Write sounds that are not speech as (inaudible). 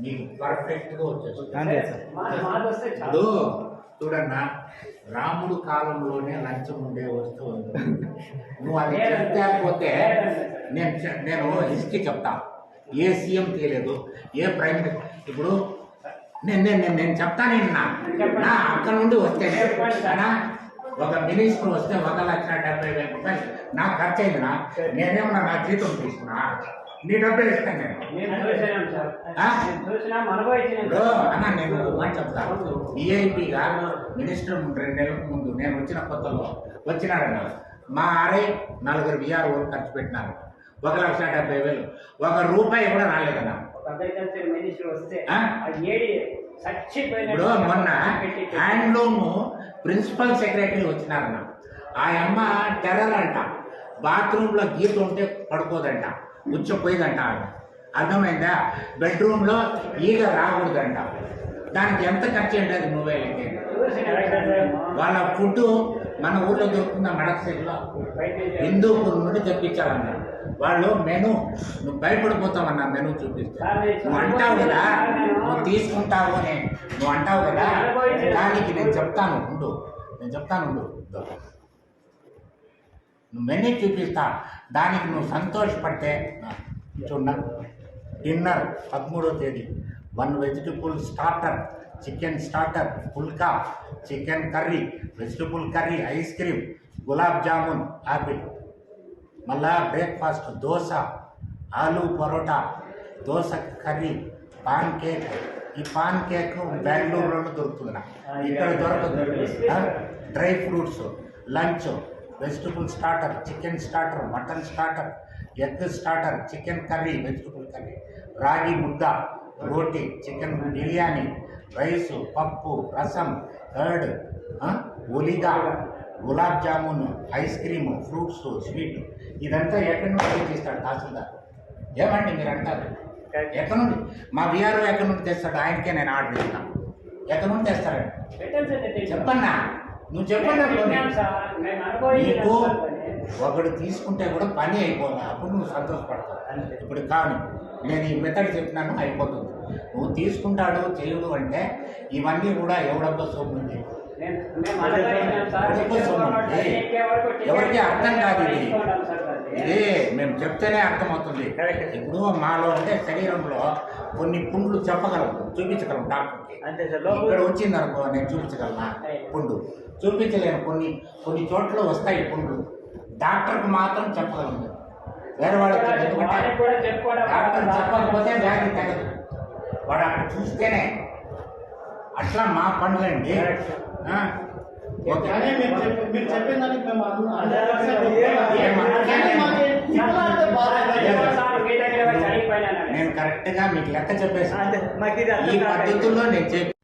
నీకు పర్ఫెక్ట్గా వచ్చేస్తుంది వస్తే. ఇప్పుడు చూడన్నా రాముడు కాలంలోనే లంచం ఉండే వస్తువు నువ్వు అది చెప్పకపోతే నేను నేను హిస్టరీ చెప్తా. ఏ సీఎం తీయలేదు ఏ ప్రైమ్ మినిస్టర్ ఇప్పుడు నేను నేను నేను నేను చెప్తాను నిన్న నా. అక్కడ నుండి వస్తేనే నా ఒక మినిస్టర్ వస్తే ఒక లక్ష డెబ్బై వేల రూపాయలు. నాకు ఖర్చు అయింది నా. నేనేమన్నా నా జీతం తీసుకున్నా? నీ డబ్బే ఇస్తాను నేను. అన్న నేను మాట చెప్తాను ఈఐపిగా మినిస్టర్ రెండు నెలలకు ముందు నేను వచ్చిన కొత్తలో వచ్చినాడన్న మా ఆర్ఐ నలుగురు విఆర్ ఖర్చు పెట్టినారు. ఒక లక్ష డెబ్బై వేలు. ఒక రూపాయి కూడా రాలేదన్న. చచ్చిపోయిన ఇప్పుడు మొన్న హ్యాండ్లూమ్ ప్రిన్సిపల్ సెక్రటరీ వచ్చినారన్న. ఆ అమ్మ టెర్రర్ అంట. బాత్రూంలో గీత ఉంటే పడుకోదంట. ఉచ్చపోయిందంట ఆవిడ అర్థమైందా? బెడ్రూమ్లో ఈగ రాకూడదంట. దానికి ఎంత ఖర్చు ఏంటి అది నువ్వే వాళ్ళ ఫుడ్ మన ఊళ్ళో దొరుకుతున్న మడకసిరిలో హిందూపూర్ నుండి తెప్పించాలన్నా వాళ్ళు మెను నువ్వు భయపడిపోతావన్న మెను చూపిస్తే. నువ్వు అంటావు కదా నువ్వు తీసుకుంటావు అని. నువ్వు అంటావు కదా దానికి నేను చెప్తాను ఉండు. నేను చెప్తాను ఉండు. మెనూ చూపిస్తా. దానికి నువ్వు సంతోషపడితే చూడ డిన్నర్ పదమూడో తేదీ. One vegetable starter chicken starter phulka chicken curry vegetable curry ice cream gulab jamun apple. మళ్ళా breakfast dosa aloo paratha dosa curry pancake ఈ పాన్ కేక్ బెంగళూరులోనే దొరుకుతుంది. ఇక్కడ దొరకదు? Dry fruits lunch. Vegetable starter chicken starter mutton starter egg starter chicken curry vegetable curry ragi mudda roti chicken biryani rice pappu rasam curd ఒలిగా gulab jamun ice cream fruits sweet ఇదంతా ఎక్కడి నుండి తెచ్చిస్తాడు తహసీల్దార్? ఏమండి మీరు అంటారు ఎక్కడి నుండి? మా బీఆర్ఓ ఎక్కడి నుండి తెస్తాడు? ఆయనకే నేను ఆర్డర్ ఇస్తాను. ఎక్కడి నుండి తెస్తారండి? చెప్పన్నా నువ్వు. నీకు ఒకడు తీసుకుంటే కూడా పని అయిపోవాలి. అప్పుడు నువ్వు సంతోషపడతావు. ఇప్పుడు కాను నేను ఈ మెథడ్ చెప్పినాను అయిపోతుంది. నువ్వు తీసుకుంటాడు చేయడు అంటే ఇవన్నీ కూడా ఎవడబ్బా సొమ్ము ఉంది ఎవరికి అర్థం కాదు ఇది. ఇది మేము చెప్తేనే అర్థమవుతుంది. (laughs) ఇప్పుడు మాలో అంటే శరీరంలో కొన్ని పుండ్లు చెప్పగలం చూపించగలం డాక్టర్కి. అంతే సార్ ఇక్కడ వచ్చింది అనుకో నేను చూపించగలనా? పుండు. చూపించలేను కొన్ని కొన్ని చోట్ల వస్తాయి పుండ్లు. డాక్టర్కి మాత్రం చెప్పగలను వేరే వాళ్ళకి డాక్టర్ చెప్పకపోతే వ్యాధి తగ్గదు. వాడు అక్కడ చూస్తేనే అట్లా మా పనులండి. ఆ? ఓకే కానీ మీరు చెప్ప- మీరు చెప్పిన దానికి మేము అను- ఏమన్నా? కానీ మాకు ఇట్లా అంటే బాధ నేను కరెక్ట్గా మీకు లెక్క చెప్పేసి ఈ. పద్ధతుల్లో నేను చెప్పి